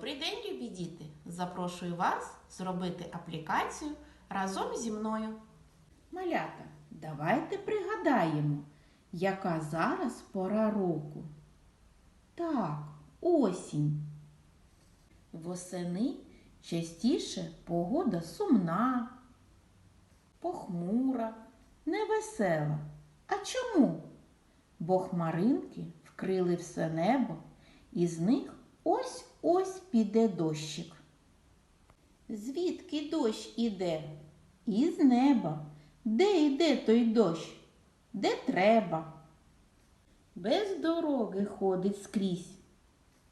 Добрий день, любі діти! Запрошую вас зробити аплікацію разом зі мною. Малята, давайте пригадаємо, яка зараз пора року. Так, осінь. Восени частіше погода сумна, похмура, невесела. А чому? Бо хмаринки вкрили все небо, і з них ось-ось піде дощик. Звідки дощ іде? Із неба. Де йде той дощ? Де треба? Без дороги ходить скрізь.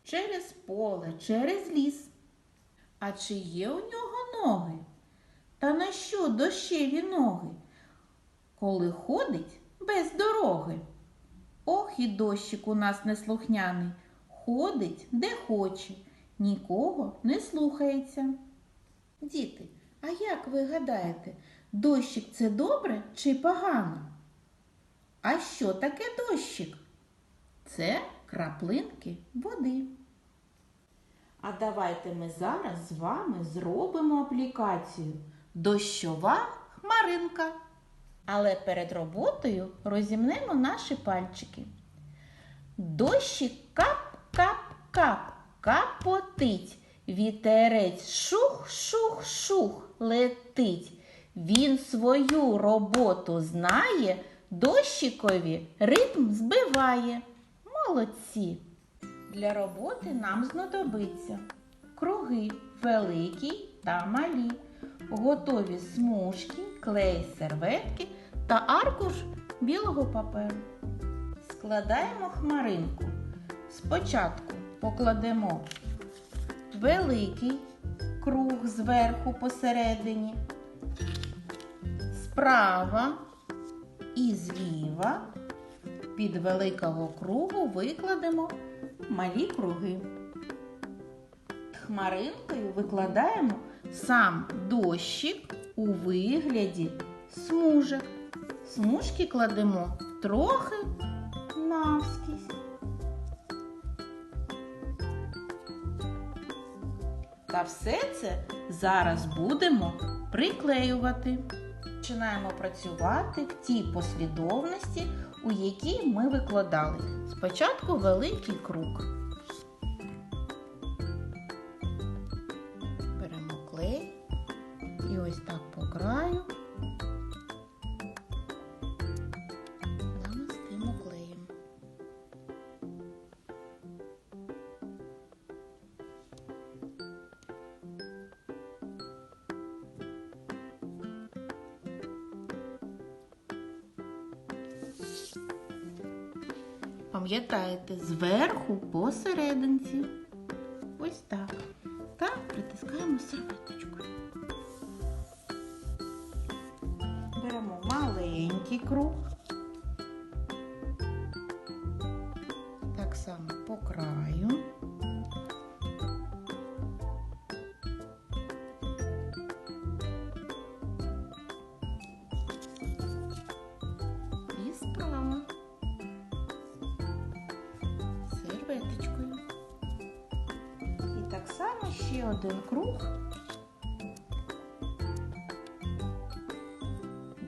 Через поле, через ліс. А чи є у нього ноги? Та на що дощеві ноги? Коли ходить без дороги? Ох і дощик у нас неслухняний. Ходить де хоче, нікого не слухається. Діти, а як ви гадаєте, дощик це добре чи погано? А що таке дощик? Це краплинки води. А давайте ми зараз з вами зробимо аплікацію Дощова хмаринка. Але перед роботою розімнемо наші пальчики. Дощик кап-кап-кап, капотить. Вітерець шух-шух-шух летить. Він свою роботу знає, дощикові ритм збиває. Молодці! Для роботи нам знадобиться круги великі та малі, готові смужки, клей серветки та аркуш білого паперу. Складаємо хмаринку. Спочатку покладемо великий круг зверху посередині, справа і зліва під великого кругу викладемо малі круги. Хмаринкою викладаємо сам дощик у вигляді смужок. Смужки кладемо трохи Та все це зараз будемо приклеювати. Починаємо працювати в тій послідовності, у якій ми викладали. Спочатку великий круг. Беремо клей і ось так Пам'ятаєте, зверху посерединці. Ось так. Та притискаємо серветочкою. Беремо маленький круг. Так само по краю. Ще один круг.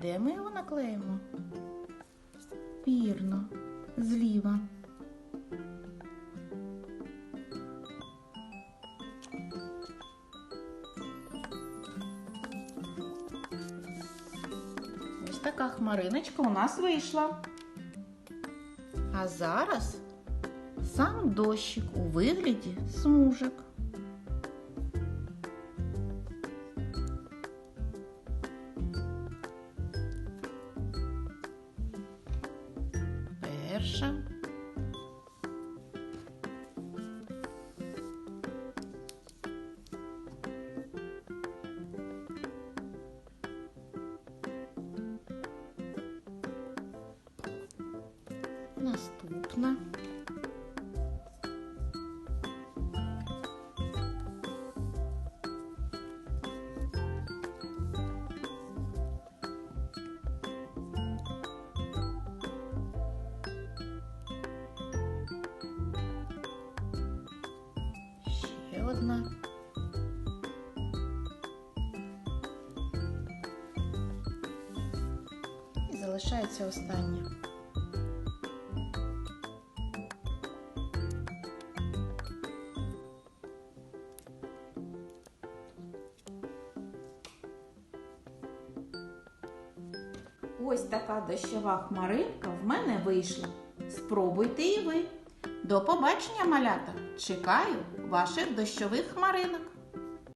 Де ми його наклеїмо? Вірно, зліва. Ось така хмариночка у нас вийшла. А зараз сам дощик у вигляді смужок. Перша. Наступна. Одна. І залишається остання. Ось така дощова хмаринка в мене вийшла. Спробуйте і ви. До побачення, малята! Чекаю ваших дощових хмаринок.